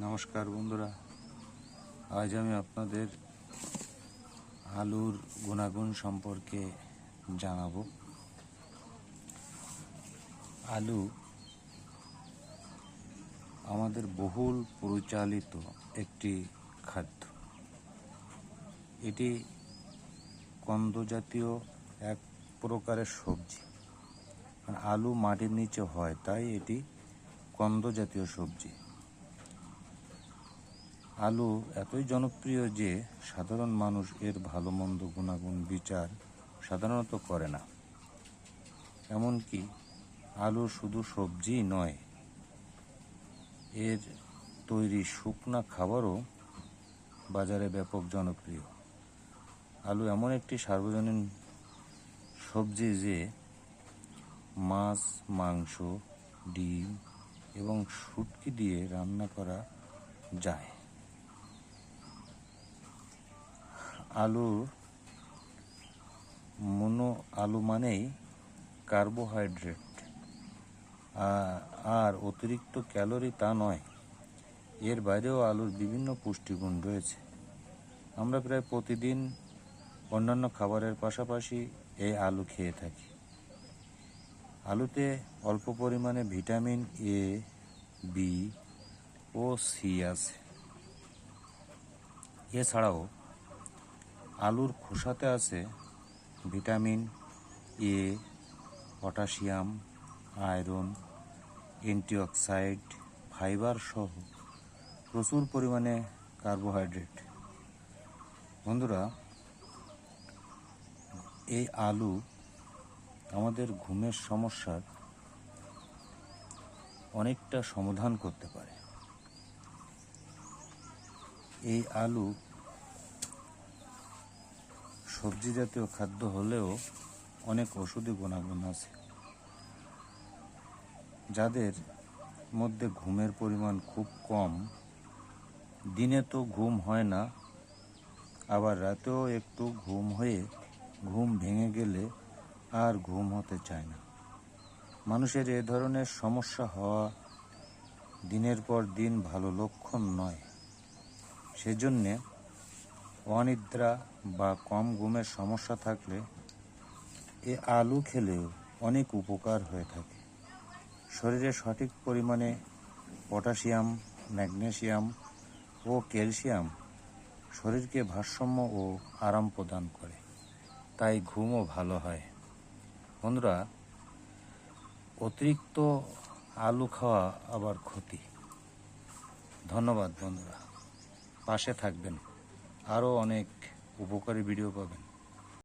নমস্কার বন্ধুরা। আজ আমি আপনাদের আলুর গুণাগুণ সম্পর্কে জানাব। আলু আমাদের বহুল পরিচালিত একটি খাদ্য। এটি কন্দ জাতীয় এক প্রকারের সবজি। মানে আলু মাটির নিচে হয়, তাই এটি কন্দ জাতীয় সবজি। আলু এতই জনপ্রিয় যে সাধারণ মানুষ এর ভালো মন্দ গুণাগুণ বিচার সাধারণত করে না। এমনকি আলু শুধু সবজি নয়, এর তৈরি শুকনা খাবারও বাজারে ব্যাপক জনপ্রিয়। আলু এমন একটি সার্বজনীন সবজি যে মাছ, মাংস, ডিম এবং শুটকি দিয়ে রান্না করা যায়। আলু মনো আলু মানেই কার্বোহাইড্রেট আর অতিরিক্ত ক্যালোরি তা নয়, এর বাইরেও আলুর বিভিন্ন পুষ্টিগুণ রয়েছে। আমরা প্রায় প্রতিদিন অন্যান্য খাবারের পাশাপাশি এই আলু খেয়ে থাকি। আলুতে অল্প পরিমাণে ভিটামিন এ, বি ও সি আছে। এছাড়াও আলুর খোসাতে আছে vitamin A, potassium, iron, antioxidant, fibre সহ প্রচুর পরিমাণে কার্বোহাইড্রেট। বন্ধুরা, এই আলু আমাদের ঘুমের সমস্যার অনেকটা সমাধান করতে পারে। এই আলু সবজি জাতীয় খাদ্য হলেও অনেক ওষুধি গুণাগুণ আছে। যাদের মধ্যে ঘুমের পরিমাণ খুব কম, দিনে তো ঘুম হয় না, আবার রাতেও একটু ঘুম হয়ে ঘুম ভেঙে গেলে আর ঘুম হতে চায় না। মানুষের এ ধরনের সমস্যা হওয়া দিনের পর দিন ভালো লক্ষণ নয়। সেজন্যে অনিদ্রা বা কম ঘুমের সমস্যা থাকলে এ আলু খেলেও অনেক উপকার হয়ে থাকে। শরীরে সঠিক পরিমাণে পটাশিয়াম, ম্যাগনেশিয়াম ও ক্যালসিয়াম শরীরকে ভারসাম্য ও আরাম প্রদান করে, তাই ঘুমও ভালো হয়। বন্ধুরা, অতিরিক্ত আলু খাওয়া আবার ক্ষতি। ধন্যবাদ বন্ধুরা। পাশে থাকবেন। আরও অনেক উপকারী ভিডিও পাবেন।